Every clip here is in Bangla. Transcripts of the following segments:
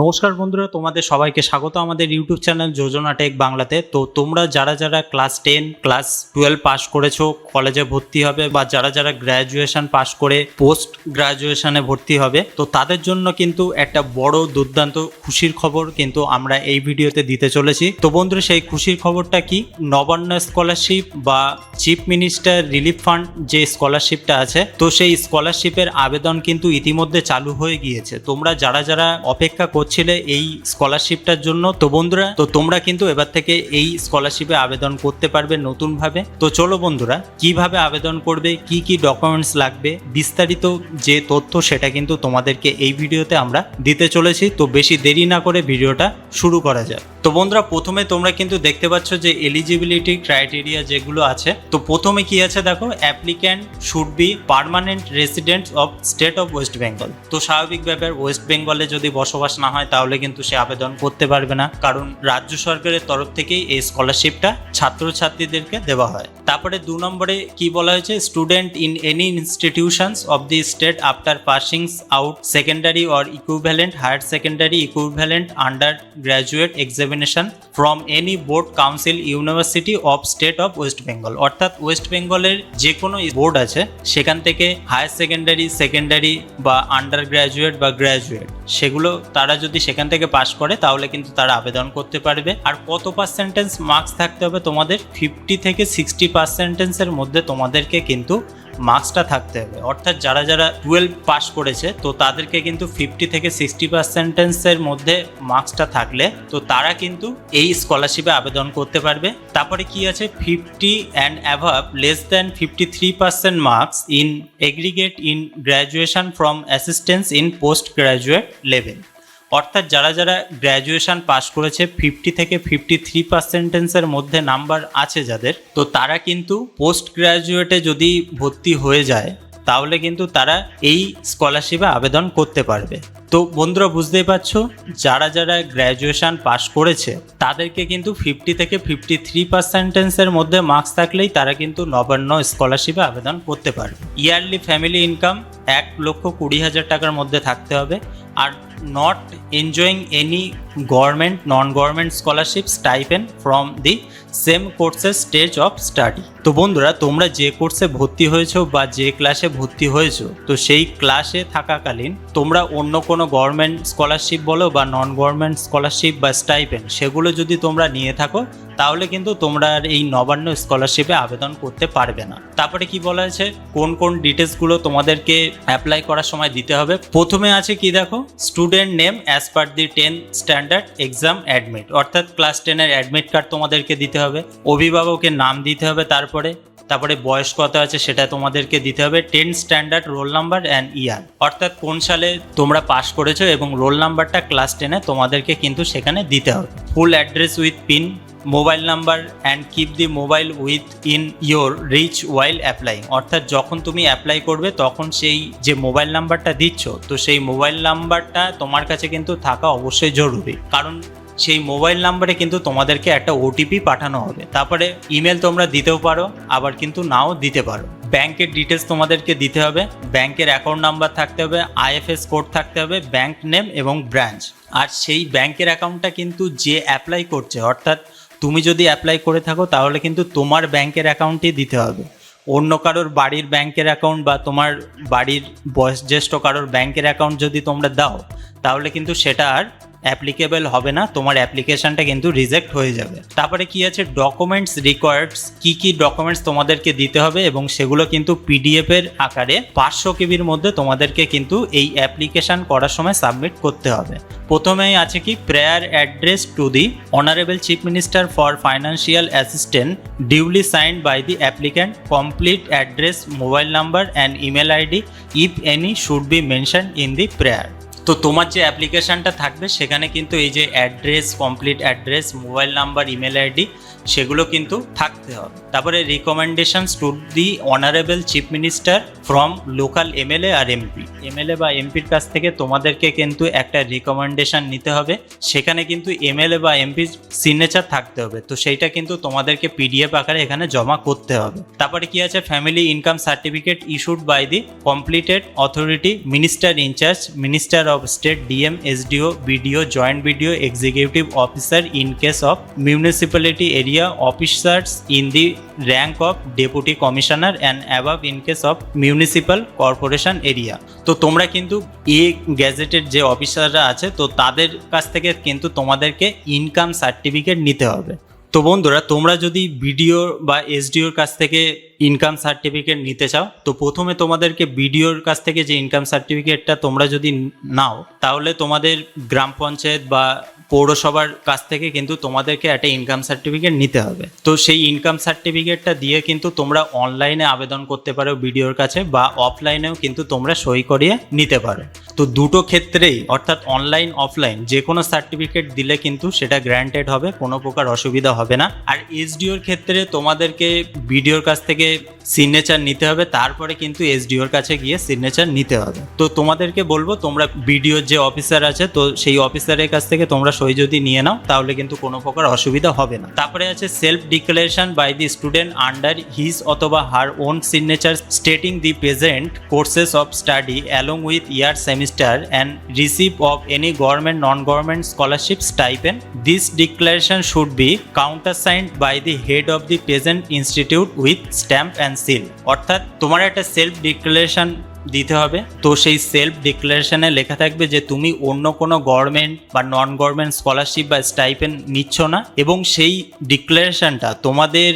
নমস্কার বন্ধুরা তোমাদের সবাইকে স্বাগত আমাদের ইউটিউব চ্যানেল যোজনা টেক বাংলাতে তো তোমরা যারা যারা class ten class twelve pass করেছো কলেজে ভর্তি হবে বা যারা যারা গ্র্যাজুয়েশন পাস করে পোস্ট গ্র্যাজুয়েশনে ভর্তি হবে তো তাদের জন্য কিন্তু একটা বড় দুর্দান্ত খুশির খবর কিন্তু আমরা এই ভিডিওতে দিতে চলেছি তো বন্ধুরা সেই খুশির খবরটা কি নবান্ন স্কলারশিপ বা চিফ মিনিস্টার রিলিফ ফান্ড যে স্কলারশিপটা আছে তো সেই স্কলারশিপের আবেদন কিন্তু ইতিমধ্যে চালু হয়ে গিয়েছে তোমরা যারা যারা অপেক্ষা করছিলে এই স্কলারশিপটার জন্য তো বন্ধুরা তো তোমরা কিন্তু এবার থেকে এই স্কলারশিপে আবেদন করতে পারবে নতুনভাবে তো চলো বন্ধুরা কিভাবে আবেদন করবে কি কি ডকুমেন্টস লাগবে বিস্তারিত যে তথ্য সেটা কিন্তু তোমাদেরকে এই ভিডিওতে আমরা দিতে চলেছি তো বেশি দেরি না করে ভিডিওটা শুরু করা যাক তো বন্ধুরা প্রথমে তোমরা কিন্তু দেখতে পাচ্ছ যে এলিজিবিলিটি ক্রাইটেরিয়া যেগুলো আছে তো প্রথমে কি আছে দেখো applicant should be permanent resident of state of West Bengal তো স্বাভাবিক ব্যাপার ওয়েস্ট বেঙ্গলে যদি বসবাস না না হয় তাহলে কিন্তু সে আবেদন করতে পারবে না কারণ রাজ্য সরকারের তরফ থেকেই এই স্কলারশিপটা ছাত্রছাত্রীদেরকে দেওয়া হয় তারপরে দু নম্বরে কি বলা হয়েছে student in any institutions of the state after passings out secondary or equivalent higher secondary equivalent undergraduate examination from any board council university of state of West Bengal অর্থাৎ ওয়েস্ট বেঙ্গলের যে কোনো বোর্ড আছে সেখান থেকে হায়ার সেকেন্ডারি সেকেন্ডারি বা আন্ডার গ্র্যাজুয়েট বা গ্র্যাজুয়েট সেগুলো তারা যদি সেখান থেকে পাশ করে তাহলে কিন্তু তারা আবেদন করতে পারবে আর কত পার্সেন্টেজ মার্কস থাকতে হবে তোমাদের ফিফটি থেকে সিক্সটি পার্সেন্টেজের মধ্যে তোমাদেরকে কিন্তু মার্কসটা থাকতে হবে অর্থাৎ যারা যারা টুয়েলভ পাস করেছে তো তাদেরকে কিন্তু ফিফটি থেকে সিক্সটি পার্সেন্টেন্সের মধ্যে মার্কসটা থাকলে তো তারা কিন্তু এই স্কলারশিপে আবেদন করতে পারবে তারপরে কি আছে fifty and above less than fifty three percent marks in aggregate in graduation from assistance in post graduate level অর্থাৎ যারা যারা গ্র্যাজুয়েশান পাশ করেছে ফিফটি থেকে ফিফটি থ্রি পার্সেন্টেন্সের মধ্যে নাম্বার আছে যাদের তো তারা কিন্তু পোস্ট গ্র্যাজুয়েটে যদি ভর্তি হয়ে যায় তাহলে কিন্তু তারা এই স্কলারশিপে আবেদন করতে পারবে তো বন্ধুরা বুঝতেই পারছো যারা যারা গ্র্যাজুয়েশান পাশ করেছে তাদেরকে কিন্তু ফিফটি থেকে ফিফটি থ্রি পার্সেন্টেন্সের মধ্যে মার্কস থাকলেই তারা কিন্তু নবান্ন স্কলারশিপে আবেদন করতে পারবে ইয়ারলি ফ্যামিলি ইনকাম এক লক্ষ কুড়ি হাজার টাকার মধ্যে থাকতে হবে are not enjoying any government, non-government scholarships, stipend from the same courses stage of study. তো বন্ধুরা তোমরা যে কোর্সে ভর্তি হয়েছো বা যে ক্লাসে ভর্তি হয়েছো তো সেই ক্লাসে থাকাকালীন তোমরা অন্য কোনো গভর্নমেন্ট স্কলারশিপ বলো বা নন গভর্নমেন্ট স্কলারশিপ বা স্টাইপেন্ড সেগুলো যদি তোমরা নিয়ে থাকো তাহলে কিন্তু তোমরা আর এই নবান্ন স্কলারশিপে আবেদন করতে পারবে না তারপরে কি বলা আছে কোন কোন ডিটেলসগুলো তোমাদেরকে অ্যাপ্লাই করার সময় দিতে হবে প্রথমে আছে কি দেখো student name as per the ten standard exam admit অর্থাৎ ক্লাস টেনের অ্যাডমিট কার্ড তোমাদেরকে দিতে হবে অভিভাবকের নাম দিতে হবে তারপর পরে তারপরে বয়স কত আছে সেটা তোমাদেরকে দিতে হবে ten standard roll number and year অর্থাৎ কোন সালে তোমরা পাশ করেছো এবং রোল নাম্বারটা ক্লাস টেনে তোমাদেরকে কিন্তু সেখানে দিতে হবে full address with pin mobile number and keep the mobile with in your reach while applying অর্থাৎ যখন তুমি অ্যাপ্লাই করবে তখন সেই যে মোবাইল নাম্বারটা দিচ্ছ তো সেই মোবাইল নাম্বারটা তোমার কাছে কিন্তু থাকা অবশ্যই জরুরি কারণ সেই মোবাইল নাম্বারে কিন্তু তোমাদেরকে একটা ওটিপি পাঠানো হবে তারপরে ইমেল তোমরা দিতেও পারো আবার কিন্তু নাও দিতে পারো ব্যাংকের ডিটেলস তোমাদেরকে দিতে হবে ব্যাংকের অ্যাকাউন্ট নাম্বার থাকতে হবে আইএফএস কোড থাকতে হবে ব্যাংক নেম এবং ব্রাঞ্চ আর সেই ব্যাংকের অ্যাকাউন্টটা কিন্তু যে অ্যাপ্লাই করছে অর্থাৎ তুমি যদি অ্যাপ্লাই করে থাকো তাহলে কিন্তু তোমার ব্যাংকের অ্যাকাউন্টই দিতে হবে অন্য কারোর বাড়ির ব্যাংকের অ্যাকাউন্ট বা তোমার বাড়ির বয়োজ্যেষ্ঠ কারোর ব্যাংকের অ্যাকাউন্ট যদি তোমরা দাও তাহলে কিন্তু সেটা আর অ্যাপ্লিকেবল হবে না তোমার অ্যাপ্লিকেশনটা কিন্তু রিজেক্ট হয়ে যাবে তারপরে কি আছে ডকুমেন্টস রিকোয়ার্ডস কি কি ডকুমেন্টস তোমাদেরকে দিতে হবে এবং সেগুলো কিন্তু পিডিএফ এর আকারে পাঁচশো কেবির মধ্যে তোমাদেরকে কিন্তু এই অ্যাপ্লিকেশন করার সময় সাবমিট করতে হবে প্রথমেই আছে কি prayer address to the honourable chief minister for financial assistant duly signed by the applicant complete address mobile number and email ID if any should be mention in the prayer তো তোমার যে অ্যাপ্লিকেশানটা থাকবে সেখানে কিন্তু এই যে address complete address mobile number email ID সেগুলো কিন্তু থাকতে হবে তারপরে recommendations to the honourable chief minister from local MLA R MP MLA বা এমপির কাছ থেকে তোমাদেরকে কিন্তু একটা রিকমেন্ডেশন নিতে হবে সেখানে কিন্তু এমএলএ বা এমপির সিগনেচার থাকতে হবে তো সেইটা কিন্তু তোমাদেরকে পিডিএফ আকারে এখানে জমা করতে হবে তারপরে কি আছে family income certificate issued by the completed authority minister in charge minister of state DM SDO BDO joint BDO executive officer in case of municipality area India officers in the rank of deputy commissioner and above in case of municipal corporation area তো তোমরা কিন্তু এ গ্যাজেটের যে অফিসাররা আছে তো তাদের কাছ থেকে কিন্তু তোমাদেরকে ইনকাম সার্টিফিকেট নিতে হবে তো বন্ধুরা তোমরা যদি বিডিও বা এসডিওর কাছ থেকে ইনকাম সার্টিফিকেট নিতে চাও তো প্রথমে তোমাদেরকে বিডিওর কাছ থেকে যে ইনকাম সার্টিফিকেটটা তোমরা যদি নাও তাহলে তোমাদের গ্রাম পঞ্চায়েত বা পৌরসভার কাছ থেকে কিন্তু তোমাদেরকে একটা ইনকাম সার্টিফিকেট নিতে হবে তো সেই ইনকাম সার্টিফিকেটটা দিয়ে কিন্তু তোমরা অনলাইনে আবেদন করতে পারো বিডিওর কাছে বা অফলাইনেও কিন্তু তোমরা সই করিয়ে নিতে পারো তো দুটো ক্ষেত্রেই অর্থাৎ অনলাইন অফলাইন যে কোনো সার্টিফিকেট দিলে কিন্তু সেটা গ্র্যান্টেড হবে কোনো প্রকার অসুবিধা হবে না আর এসডিওর ক্ষেত্রে তোমাদেরকে বিডিওর কাছ থেকে সিগনেচার নিতে হবে তারপরে কিন্তু এসডিওর কাছে গিয়ে সিগনেচার নিতে হবে তো তোমাদেরকে বলবো তোমরা বিডিওর যে অফিসার আছে তো সেই অফিসারের কাছ থেকে তোমরা সই যদি নিয়ে নাও তাহলে কিন্তু কোনো প্রকার অসুবিধা হবে না তারপরে আছে self declaration by the student under his অথবা her own signature stating the present courses of study along with year semi minister and receipt of any government non government scholarship stipend. This declaration should be countersigned by the head of the present institute with stamp and seal. অর্থাৎ তোমার একটা সেলফ ডিক্লারেশন দিতে হবে তো সেই সেলফ ডিক্লারেশনে লেখা থাকবে যে তুমি অন্য কোনো গভর্নমেন্ট বা নন গভর্নমেন্ট স্কলারশিপ বা স্টাইপেন নিচ্ছ না এবং সেই ডিক্লারেশনটা তোমাদের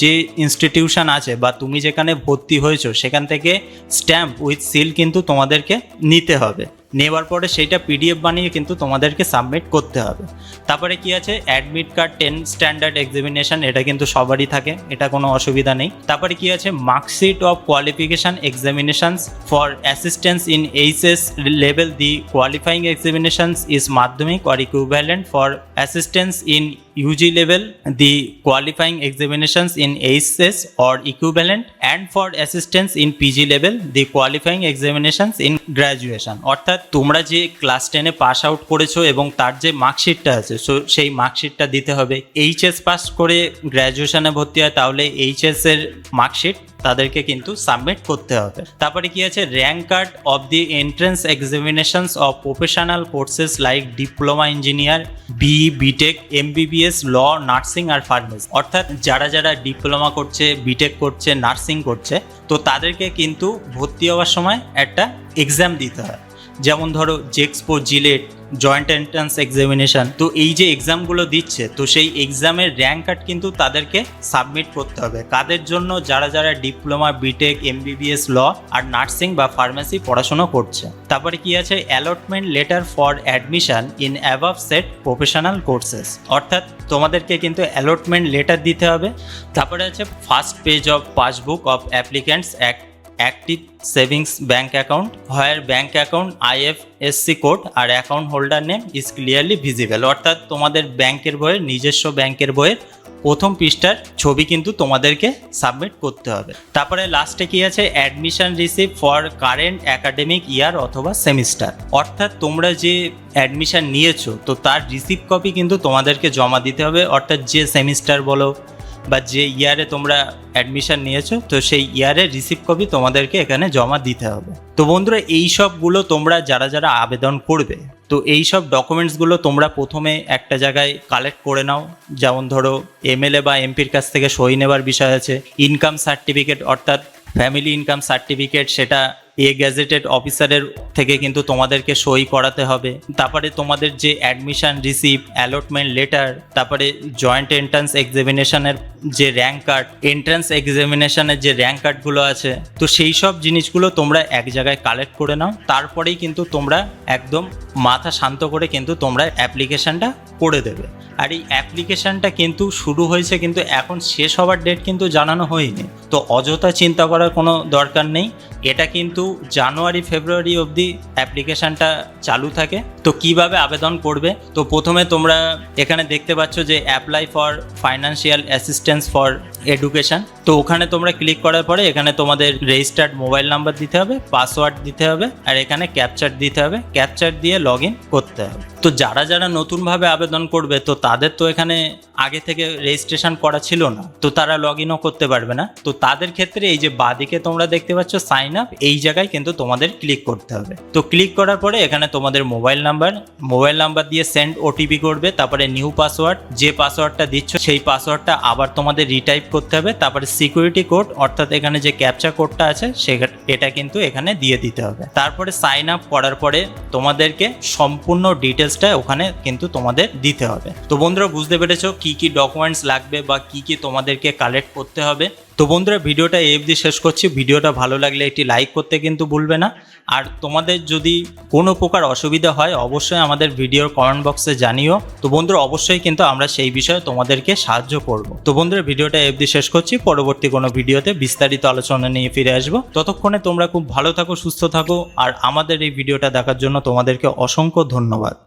যে ইনস্টিটিউশন আছে বা তুমি যেখানে ভর্তি হয়েছো সেখান থেকে স্ট্যাম্প উইথ সিল কিন্তু তোমাদেরকে নিতে হবে নেওয়ার পরে সেইটা পিডিএফ বানিয়ে কিন্তু তোমাদেরকে সাবমিট করতে হবে তারপরে কি আছে admit card ten standard examination এটা কিন্তু সবারই থাকে এটা কোনো অসুবিধা নেই তারপরে কি আছে marksheet of qualification examinations for assistance in HS level the qualifying examinations is Madhyamik or equivalent for assistance in UG level, the qualifying examinations in ACS or equivalent, and for assistance in PG level, the qualifying examinations in graduation. অর্থাৎ তোমরা যে ক্লাস টেনে পাস আউট করেছো এবং তার যে মার্কশিটটা আছে সো সেই মার্কশিটটা দিতে হবে এইচএস পাস করে গ্র্যাজুয়েশনে ভর্তি হয় তাহলে এইচএস এর মার্কশিট তাদেরকে কিন্তু সাবমিট করতে হবে তারপরে কি আছে rank card of the entrance examinations of professional courses like diploma engineer B BTech MBBS law nursing R pharmacy অর্থাৎ যারা যারা ডিপ্লোমা করছে বিটেক করছে নার্সিং করছে তো তাদেরকে কিন্তু ভর্তি হওয়ার সময় একটা এক্সাম দিতে হয় যেমন ধরো JEXPO JELET joint entrance examination তো এই যে এক্সামগুলো দিচ্ছে তো সেই এক্সামের র্যাঙ্ক কার্ড কিন্তু তাদেরকে সাবমিট করতে হবে কাদের জন্য যারা যারা ডিপ্লোমা বিটেক এমবিবিএস ল আর নার্সিং বা ফার্মেসি পড়াশোনা করছে তারপরে কি আছে allotment letter for admission in above set professional courses অর্থাৎ তোমাদেরকে কিন্তু অ্যালটমেন্ট লেটার দিতে হবে তারপরে আছে first page of passbook of applicants act active savings bank account where bank account IFSC code R account holder name is clearly visible অর্থাৎ তোমাদের ব্যাংকের বইয়ের নিজস্ব ব্যাংকের বইয়ের প্রথম পৃষ্ঠার ছবি কিন্তু তোমাদেরকে সাবমিট করতে হবে তারপরে লাস্টে কি আছে admission receive for current academic year অথবা সেমিস্টার অর্থাৎ তোমরা যে অ্যাডমিশন নিয়েছো তো তার রিসিভ কপি কিন্তু তোমাদেরকে জমা দিতে হবে অর্থাৎ যে সেমিস্টার বলো বা যে ইয়ারে তোমরা অ্যাডমিশন নিয়েছো তো সেই ইয়ারে রিসিভ কপি তোমাদেরকে এখানে জমা দিতে হবে তো বন্ধুরা এই সবগুলো তোমরা যারা যারা আবেদন করবে তো এই সব ডকুমেন্টসগুলো তোমরা প্রথমে একটা জায়গায় কালেক্ট করে নাও যেমন ধরো এমএলএ বা এমপির কাছ থেকে সই নেবার বিষয় আছে ইনকাম সার্টিফিকেট অর্থাৎ ফ্যামিলি ইনকাম সার্টিফিকেট সেটা এ গ্যাজেটেড অফিসারের থেকে কিন্তু তোমাদেরকে সই করাতে হবে তারপরে তোমাদের যে অ্যাডমিশন রিসিভ অ্যালটমেন্ট লেটার তারপরে জয়েন্ট এন্ট্রান্স এক্সামিনেশনের যে র্যাঙ্ক কার্ড এন্ট্রান্স এক্সামিনেশনের যে র্যাঙ্ক কার্ডগুলো আছে তো সেই সব জিনিসগুলো তোমরা এক জায়গায় কালেক্ট করে নাও তারপরেই কিন্তু তোমরা একদম মাথা শান্ত করে কিন্তু তোমরা অ্যাপ্লিকেশানটা করে দেবে আর এই অ্যাপ্লিকেশানটা কিন্তু শুরু হয়েছে কিন্তু এখন শেষ হওয়ার ডেট কিন্তু জানানো হয়নি তো অযথা চিন্তা করার কোনো দরকার নেই এটা কিন্তু জানুয়ারি ফেব্রুয়ারি অবধি অ্যাপ্লিকেশনটা চালু থাকে তো কিভাবে আবেদন করবে তো প্রথমে তোমরা এখানে দেখতে পাচ্ছ যে apply for financial assistance for education তো ওখানে তোমরা ক্লিক করার পরে এখানে তোমাদের রেজিস্টার্ড মোবাইল নাম্বার দিতে হবে পাসওয়ার্ড দিতে হবে আর এখানে ক্যাপচার দিতে হবে ক্যাপচার দিয়ে লগ করতে হবে তো যারা যারা নতুনভাবে আবেদন করবে তো তাদের তো এখানে আগে থেকে রেজিস্ট্রেশন করা ছিল না তো তারা লগ ইনও করতে পারবে না তো তাদের ক্ষেত্রে এই যে বাদিকে তোমরা দেখতে পাচ্ছ সাইন আপ এই জায়গায় কিন্তু তোমাদের ক্লিক করতে হবে তো ক্লিক করার পরে এখানে তোমাদের মোবাইল নাম্বার মোবাইল নাম্বার দিয়ে সেন্ড ওটিপি করবে তারপরে নিউ পাসওয়ার্ড যে পাসওয়ার্ডটা দিচ্ছ সেই পাসওয়ার্ডটা আবার তোমাদের রিটাইপ করতে হবে তারপরে সিকিউরিটি কোড অর্থাৎ এখানে যে ক্যাপচা কোডটা আছে সে এটা কিন্তু এখানে দিয়ে দিতে হবে তারপরে সাইন আপ করার পরে তোমাদেরকে সম্পূর্ণ ডিটেলসটা ওখানে কিন্তু তোমাদের দিতে হবে তো বন্ধুরা বুঝতে পেরেছো কি কি ডকুমেন্টস লাগবে বা কি কি তোমাদেরকে কালেক্ট করতে হবে তো বন্ধুরা ভিডিওটা এই অবধি শেষ করছি ভিডিওটা ভালো লাগলে একটি লাইক করতে কিন্তু ভুলবে না আর তোমাদের যদি কোনো প্রকার অসুবিধা হয় অবশ্যই আমাদের ভিডিওর কমেন্ট বক্সে জানিও তো বন্ধুরা অবশ্যই কিন্তু আমরা সেই বিষয়ে তোমাদেরকে সাহায্য করব তো বন্ধুরা ভিডিওটা এই অবধি শেষ করছি পরবর্তী কোনো ভিডিওতে বিস্তারিত আলোচনা নিয়ে ফিরে আসবো ততক্ষণে তোমরা খুব ভালো থাকো সুস্থ থাকো আর আমাদের এই ভিডিওটা দেখার জন্য তোমাদেরকে অসংখ্য ধন্যবাদ